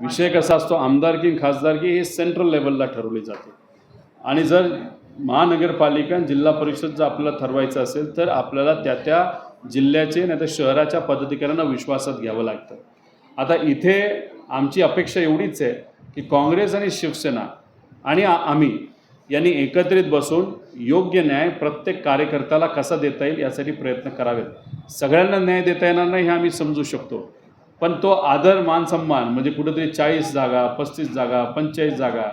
विषय कसा असतो आमदारकी आणि खासदारकी हे सेंट्रल लेवलला ठरवली जाते. आणि जर महानगरपालिका जिल्हा परिषद जर आपल्याला ठरवायचं असेल तर आपल्याला त्या त्या जिल्ह्याचे नाही तर शहराच्या पदाधिकाऱ्यांना विश्वासात घ्यावं लागतं. आता इथे आमची अपेक्षा एवढीच आहे की काँग्रेस आणि शिवसेना आणि आम्ही यांनी एकत्रित बसून योग्य न्याय प्रत्येक कार्यकर्त्याला कसा देता येईल यासाठी प्रयत्न करावेत. सगळ्यांना न्याय देता येणार नाही हे आम्ही समजू शकतो. पण तो आदर मान सन्मान म्हणजे कुठेतरी चाळीस जागा पस्तीस जागा पंचेचाळीस जागा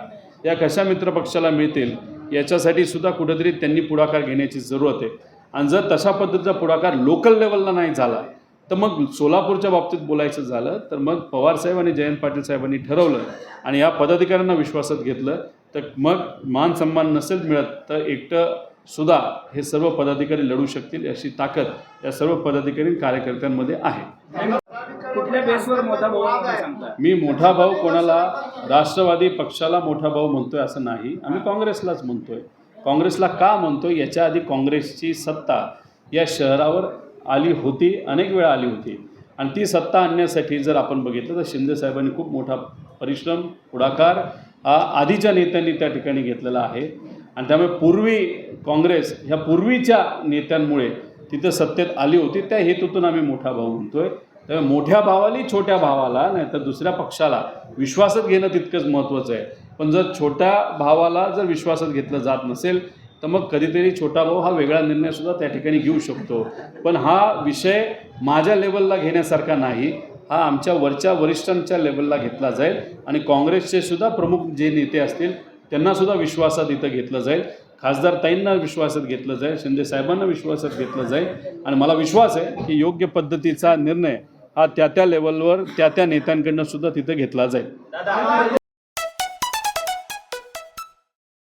या कशा मित्रपक्षाला मिळतील याच्यासाठी सुद्धा कुठेतरी त्यांनी पुढाकार घेण्याची जरूरत आहे. आणि जर तशा पद्धतीचा पुढाकार लोकल लेवलला नाही झाला तर मग सोलापूरच्या बाबतीत बोलायचं झालं तर मग पवारसाहेब आणि जयंत पाटील साहेबांनी ठरवलं आणि या पदाधिकाऱ्यांना विश्वासात घेतलं तर मग मान सन्मान नसेल मिळत तर एकटं सुद्धा हे सर्व पदाधिकारी लढू शकतील अशी ताकद या सर्व पदाधिकारी कार्यकर्त्यांमध्ये आहे. कुठल्या बेसवर मोठा भाऊ आपण मी मोठा भाऊ कोणाला राष्ट्रवादी पक्षाला मोठा भाऊ म्हणतोय असं नाही. आम्ही काँग्रेसलाच म्हणतोय. काँग्रेसला का म्हणतोय? याच्या आधी काँग्रेसची सत्ता या शहरावर आली होती अनेक वेळा आली होती. आणि ती सत्ता आणण्यासाठी जर आपण बघितलं तर शिंदे साहेबांनी खूप मोठा परिश्रम पुढाकार आधीच्या नेत्यांनी त्या ठिकाणी घेतलेला आहे. आणि त्यामुळे पूर्वी काँग्रेस ह्या पूर्वीच्या नेत्यांमुळे तिथं सत्तेत आली होती त्या हेतूतून आम्ही मोठा भाऊ म्हणतोय. तर मोठ्या भावाली छोट्या भावाला नाही तर दुसऱ्या पक्षाला. विश्वासात घेणं तितकंच महत्त्वाचं आहे. पण जर छोट्या भावाला जर विश्वासात घेतलं जात नसेल तर मग कधीतरी छोटा भाऊ हा वेगळा निर्णयसुद्धा त्या ठिकाणी घेऊ शकतो. पण हा विषय माझ्या लेवलला घेण्यासारखा नाही. हा आमच्या वरच्या वरिष्ठांच्या लेवलला घेतला जाईल आणि काँग्रेसचे सुद्धा प्रमुख जे नेते असतील त्यांनासुद्धा विश्वासात इथं घेतलं जाईल. खासदार ताईंना विश्वासात घेतलं जाईल शिंदे साहेबांना विश्वासात घेतलं जाईल. आणि मला विश्वास आहे की योग्य पद्धतीचा निर्णय हा त्या त्या लेवलवर त्या त्या नेत्यांकडनं सुद्धा तिथं घेतला जाईल.